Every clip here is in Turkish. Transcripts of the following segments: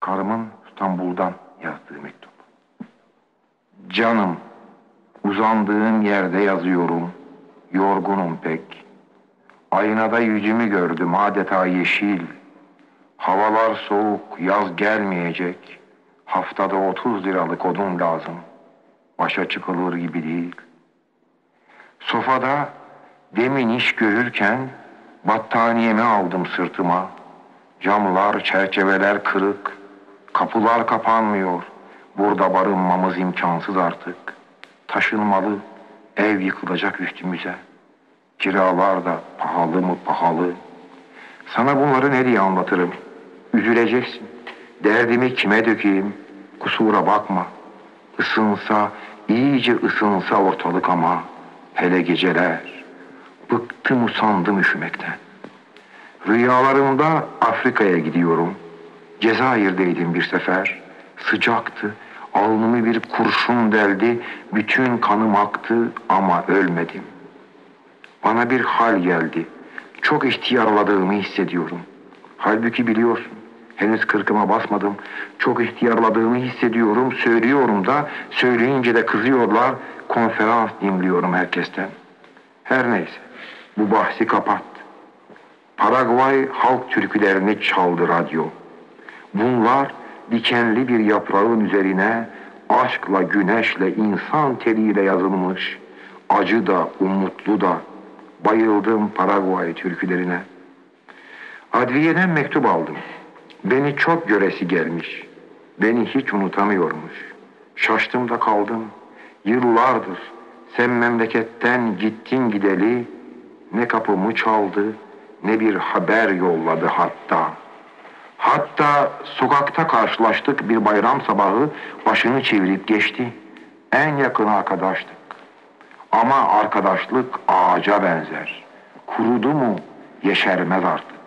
Karımın İstanbul'dan yazdığı mektup. Canım, uzandığım yerde yazıyorum. Yorgunum pek. Aynada yüzümü gördüm adeta yeşil. Havalar soğuk, yaz gelmeyecek. Haftada 30 liralık odun lazım. Başa çıkılır gibi değil. Sofada demin iş görürken battaniyemi aldım sırtıma. Camlar, çerçeveler kırık. Kapılar kapanmıyor. Burada barınmamız imkansız artık. Taşınmalı, ev yıkılacak üstümüze. Kiralar da pahalı mı pahalı. Sana bunları ne diye anlatırım? Üzüleceksin. Derdimi kime dökeyim? Kusura bakma. Isınsa, iyice ısınsa ortalık ama hele geceler. Bıktım usandım üşümekten. Rüyalarımda Afrika'ya gidiyorum. Cezayir'deydim bir sefer. Sıcaktı. Alnımı bir kurşun deldi. Bütün kanım aktı ama ölmedim. Bana bir hal geldi. Çok ihtiyarladığımı hissediyorum. Halbuki biliyorsun. Henüz kırkıma basmadım. Çok ihtiyarladığımı hissediyorum. Söylüyorum da söyleyince de kızıyorlar. Konferans dinliyorum herkesten. Her neyse. Bu bahsi kapat. Paraguay halk türkülerini çaldı radyo. Bunlar dikenli bir yaprağın üzerine aşkla, güneşle, insan teriyle yazılmış. Acı da, umutlu da. Bayıldım Paraguay türkülerine. Adliyeden mektup aldım. Beni çok göresi gelmiş. Beni hiç unutamıyormuş. Şaştım da kaldım. Yıllardır sen memleketten gittin gideli ne kapımı çaldı ne bir haber yolladı hatta. Hatta sokakta karşılaştık bir bayram sabahı başını çevirip geçti. En yakın arkadaştık. Ama arkadaşlık ağaca benzer. Kurudu mu yeşermez artık.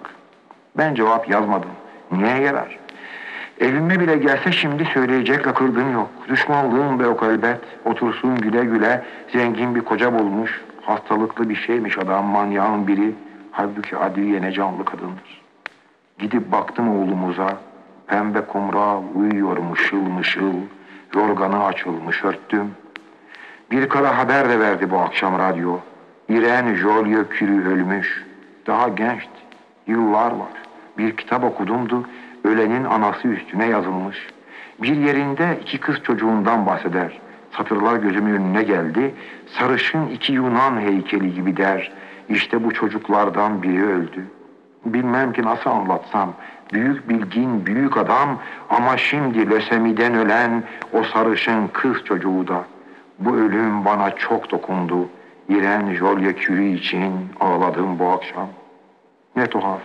Ben cevap yazmadım. Niye yarar? Evime bile gelse şimdi söyleyecek lakırdın yok. Düşmanlığım be o elbet. Otursun güle güle. Zengin bir koca bulmuş. Hastalıklı bir şeymiş adam manyağın biri. Halbuki Adiye ne canlı kadındır. Gidip baktım oğlumuza. Pembe kumral uyuyor mışıl mışıl. Yorganı açılmış örttüm. Bir kara haber de verdi bu akşam radyo. İren Jolyo Kürü ölmüş. Daha gençti. Yıllar var. Bir kitap okudumdu. Ölenin anası üstüne yazılmış. Bir yerinde iki kız çocuğundan bahseder. Satırlar gözümün önüne geldi. Sarışın iki Yunan heykeli gibi der. İşte bu çocuklardan biri öldü. Bilmem ki nasıl anlatsam. Büyük bilgin, büyük adam ama şimdi lösemiden ölen o sarışın kız çocuğu da. Bu ölüm bana çok dokundu. İren Jolye Curie için ağladım bu akşam. Ne tuhaf.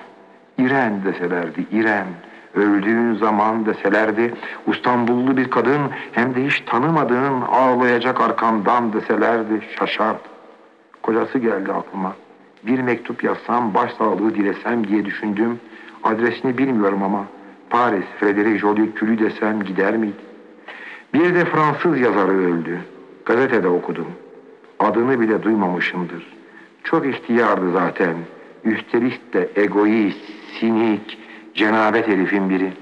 İren deselerdi, İren. Öldüğün zaman deselerdi, İstanbullu bir kadın hem de hiç tanımadığın ağlayacak arkamdan deselerdi, şaşardı. Kocası geldi aklıma. Bir mektup yazsam, başsağlığı dilesem diye düşündüm. Adresini bilmiyorum ama Paris, Frederic Joliot Curie desem gider miydi? Bir de Fransız yazarı öldü. Gazetede okudum. Adını bile duymamışımdır. Çok ihtiyardı zaten. Üstelik de egoist, sinik, cenabet herifin biri.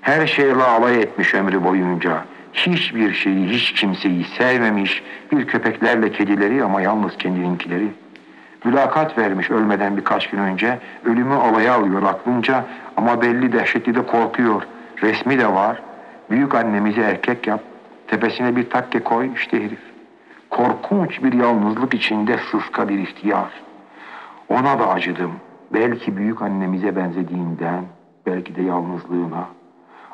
Her şeyle alay etmiş ömrü boyunca. Hiçbir şeyi, hiç kimseyi sevmemiş. Bir köpeklerle kedileri ama yalnız kendininkileri. Mülakat vermiş ölmeden birkaç gün önce. Ölümü alaya alıyor aklınca ama belli dehşetli de korkuyor. Resmi de var. Büyük annemizi erkek yap. Tepesine bir takke koy işte herif. Korkunç bir yalnızlık içinde sıska bir ihtiyar. Ona da acıdım. Belki büyük annemize benzediğinden, belki de yalnızlığına.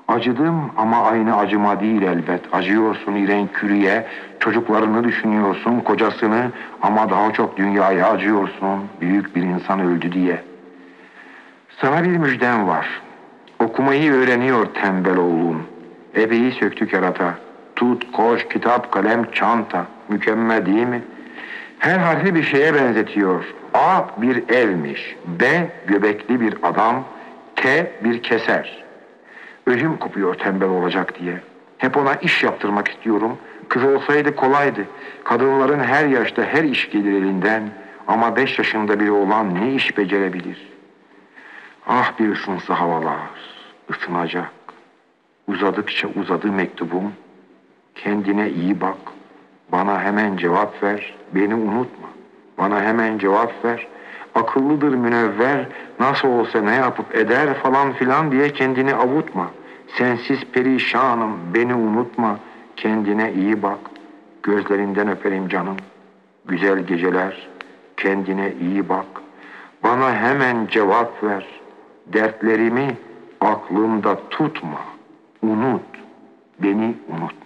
Acıdım ama aynı acıma değil elbet. Acıyorsun İren Kürü'ye, çocuklarını düşünüyorsun, kocasını ama daha çok dünyaya acıyorsun. Büyük bir insan öldü diye. Sana bir müjdem var. Okumayı öğreniyor tembel oğlum. Ebeyi söktü kerata. Tut, koş, kitap, kalem, çanta. Mükemmel değil mi? Her harfi bir şeye benzetiyor. A bir evmiş. B göbekli bir adam. T bir keser. Ödüm kopuyor tembel olacak diye. Hep ona iş yaptırmak istiyorum. Kız olsaydı kolaydı. Kadınların her yaşta her iş gelir elinden. Ama beş yaşında biri olan ne iş becerebilir? Ah bir ısınsa havalar. ısınacak. Uzadıkça uzadı mektubum. Kendine iyi bak. Bana hemen cevap ver. Beni unutma. Bana hemen cevap ver. Akıllıdır münevver. Nasıl olsa ne yapıp eder falan filan diye kendini avutma. Sensiz perişanım. Beni unutma. Kendine iyi bak. Gözlerinden öperim canım. Güzel geceler. Kendine iyi bak. Bana hemen cevap ver. Dertlerimi aklımda tutma. Unut. Beni unutma.